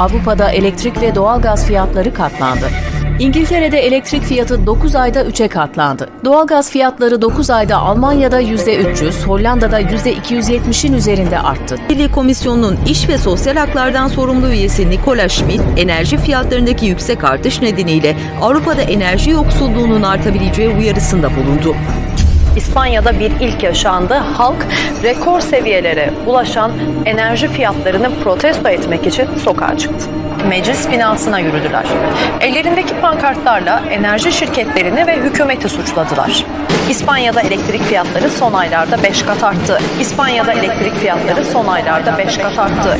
Avrupa'da elektrik ve doğalgaz fiyatları katlandı. İngiltere'de elektrik fiyatı 9 ayda 3'e katlandı. Doğalgaz fiyatları 9 ayda Almanya'da %300, Hollanda'da %270'in üzerinde arttı. Birliği Komisyonu'nun iş ve sosyal haklardan sorumlu üyesi Nikola Schmidt, enerji fiyatlarındaki yüksek artış nedeniyle Avrupa'da enerji yoksulluğunun artabileceği uyarısında bulundu. İspanya'da bir ilk yaşandı. Halk rekor seviyelere ulaşan enerji fiyatlarını protesto etmek için sokağa çıktı. Meclis binasına yürüdüler. Ellerindeki pankartlarla enerji şirketlerini ve hükümeti suçladılar. İspanya'da elektrik fiyatları son aylarda 5 kat arttı. İspanya'da elektrik fiyatları son aylarda 5 kat arttı.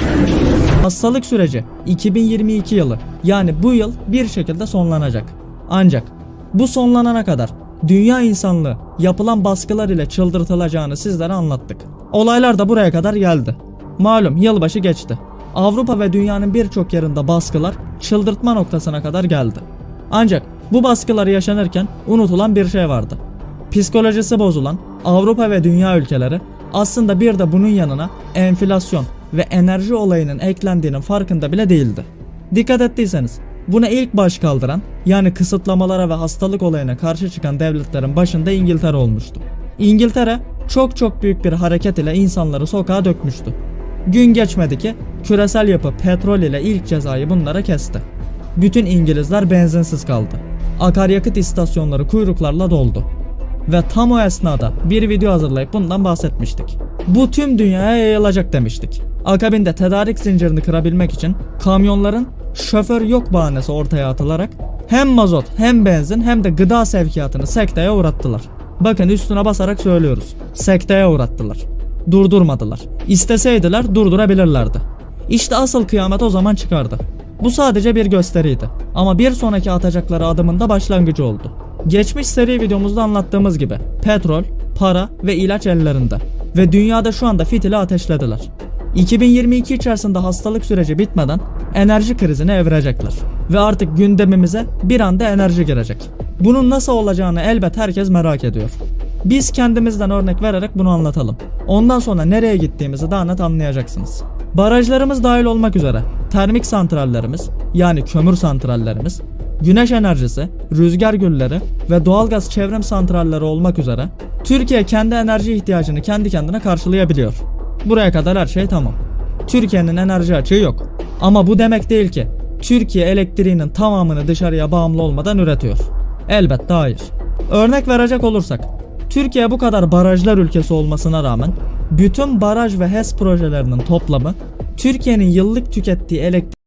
Hastalık süreci 2022 yılı yani bu yıl bir şekilde sonlanacak. Ancak bu sonlanana kadar dünya insanlığı yapılan baskılar ile çıldırtılacağını sizlere anlattık. Olaylar da buraya kadar geldi. Malum yılbaşı geçti. Avrupa ve dünyanın birçok yerinde baskılar çıldırtma noktasına kadar geldi. Ancak bu baskılar yaşanırken unutulan bir şey vardı. Psikolojisi bozulan Avrupa ve dünya ülkeleri aslında bir de bunun yanına enflasyon ve enerji olayının eklendiğinin farkında bile değildi. Dikkat ettiyseniz buna ilk baş kaldıran yani kısıtlamalara ve hastalık olayına karşı çıkan devletlerin başında İngiltere olmuştu. İngiltere çok çok büyük bir hareket ile insanları sokağa dökmüştü. Gün geçmedi ki küresel yapı petrol ile ilk cezayı bunlara kesti. Bütün İngilizler benzinsiz kaldı. Akaryakıt istasyonları kuyruklarla doldu. Ve tam o esnada bir video hazırlayıp bundan bahsetmiştik. Bu tüm dünyaya yayılacak demiştik. Akabinde tedarik zincirini kırabilmek için kamyonların şoför yok bahanesi ortaya atılarak hem mazot hem benzin hem de gıda sevkiyatını sekteye uğrattılar. Bakın üstüne basarak söylüyoruz. Sekteye uğrattılar. Durdurmadılar. İsteseydiler durdurabilirlerdi. İşte asıl kıyamet o zaman çıkardı. Bu sadece bir gösteriydi. Ama bir sonraki atacakları adımın başlangıcı oldu. Geçmiş seri videomuzda anlattığımız gibi petrol, para ve ilaç ellerinde. Ve dünyada şu anda fitili ateşlediler. 2022 içerisinde hastalık süreci bitmeden enerji krizine evirecekler. Ve artık gündemimize bir anda enerji girecek. Bunun nasıl olacağını elbet herkes merak ediyor. Biz kendimizden örnek vererek bunu anlatalım. Ondan sonra nereye gittiğimizi daha net anlayacaksınız. Barajlarımız dahil olmak üzere termik santrallerimiz yani kömür santrallerimiz, güneş enerjisi, rüzgar gülleri ve doğalgaz çevrim santralleri olmak üzere Türkiye kendi enerji ihtiyacını kendi kendine karşılayabiliyor. Buraya kadar her şey tamam. Türkiye'nin enerji açığı yok. Ama bu demek değil ki Türkiye elektriğinin tamamını dışarıya bağımlı olmadan üretiyor. Elbette hayır. Örnek verecek olursak Türkiye bu kadar barajlar ülkesi olmasına rağmen bütün baraj ve HES projelerinin toplamı Türkiye'nin yıllık tükettiği elektrik